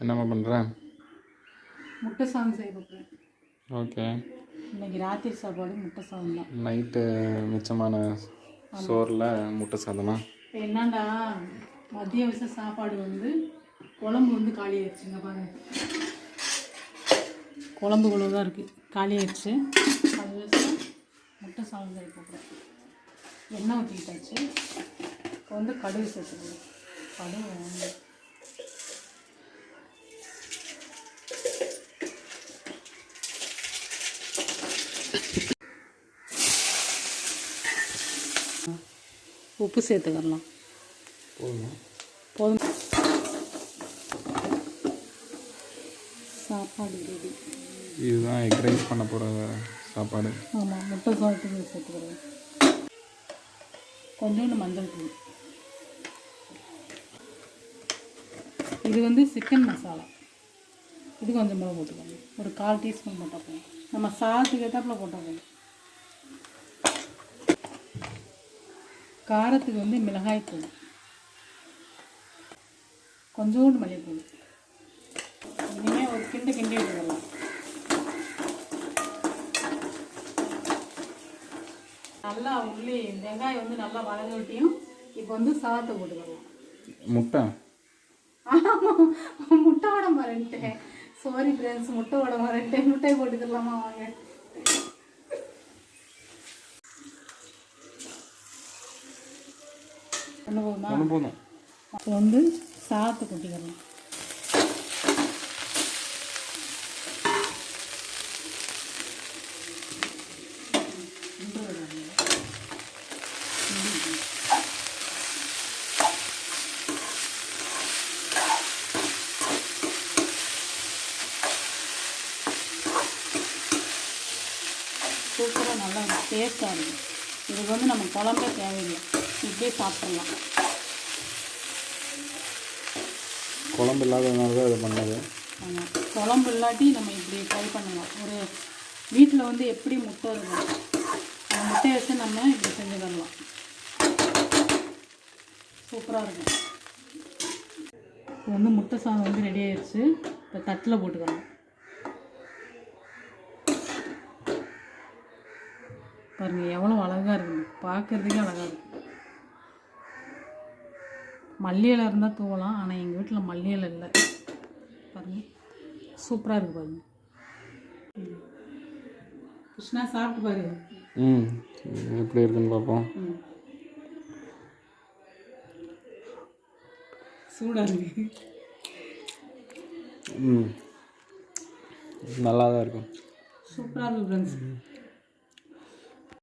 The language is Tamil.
என்னம்மா பண்ணுற முட்டை சாதம் செய்ய போகிறேன் ஓகே. இன்னைக்கு ராத்திரி சாப்பாடு முட்டை சாதம் தான். நைட்டு மிச்சமான சோறில் முட்டை சாதமா? இப்போ என்னண்டா மதிய விஷ சாப்பாடு வந்து குழம்பு வந்து காலி ஆயிடுச்சுங்க பாருங்க குழம்பு குழம்பு தான் இருக்குது காலி ஆயிடுச்சு அது வச்சு முட்டை சாதம் செய்ய போகிறேன் எண்ணெய் ஊற்றிக்கிட்டாச்சு இப்போ வந்து கடுகு சேர்த்துக்கணும். கடுகு உப்பு சேர்த்துக்கலாம் போதுமா? சாப்பாடு ரெடி. இதுதான் எக் ரைஸ் பண்ண போகிற சாப்பாடு. ஆமாம் முட்டை சாதத்துக்கு சேர்த்துக்கிறேன் கொஞ்சோண்டு மஞ்சள் தூள். இது வந்து சிக்கன் மசாலா. இது கொஞ்சம் மிளகு போட்டுக்கோங்க. ஒரு கால் டீஸ்பூன் போட்டால் போதும். நம்ம சாதத்துக்கு ஏற்றாப்புல போட்டால் போதும். காரத்துக்கு வந்து மிளகாய் தூள். கொஞ்சோண்டு மல்லிகைத்தூள் இனிமேல் ஒரு கிண்டு கிண்டி விட்டுக்கலாம் நல்லா உள்ளி வெங்காயம் வந்து நல்லா வதங்கட்டியும் இப்போ வந்து சாதத்தை போட்டுக்கலாம். முட்டை? முட்டை வடை மறந்துட்டேன் சாரி ஃப்ரெண்ட்ஸ் முட்டை வடை மறந்துட்டேன் முட்டை போட்டுக்கலாமா வாங்க. ஒன்று போதுமா ஒன்று போதும் அப்போ வந்து சாதத்தை கொட்டிக்கலாம் சூப்பராக நல்லா டேஸ்ட்டாக இருக்கும் இதுக்கு வந்து நம்ம குழம்பே தேவையில்லை. இப்படியே சாப்பிட்றலாம் குழம்பு இல்லாததுனால தான் இது பண்ணது. ஆமாம் குழம்பு இல்லாட்டி நம்ம இப்படி ட்ரை பண்ணலாம். ஒரு வீட்டில் வந்து எப்படி முட்டை இருக்கும் அந்த முட்டையை வச்சு நம்ம இப்படி செஞ்சு தரலாம். சூப்பராக இருக்கும். இப்போ வந்து முட்டை சாதம் வந்து ரெடி ஆயிடுச்சு இப்போ தட்டில் போட்டுக்கலாம் பாருங்கள் எவ்வளோ அழகாக இருக்குது பார்க்குறதுக்கே அழகாக இருக்குது மல்லி இலை இருந்தால் தூவலாம் ஆனால் எங்கள் வீட்டில் மல்லி இலை இல்லை. பாருங்க சூப்பராக இருக்குது பாருங்க. ம். கிருஷ்ணா சாப்பிட்டு பாரு. ம் எப்படி இருக்குன்னு பார்ப்போம். சூடாக இருக்கு. ம் நல்லா தான் இருக்கும் சூப்பராக இருக்குது ஃப்ரெண்ட்ஸ்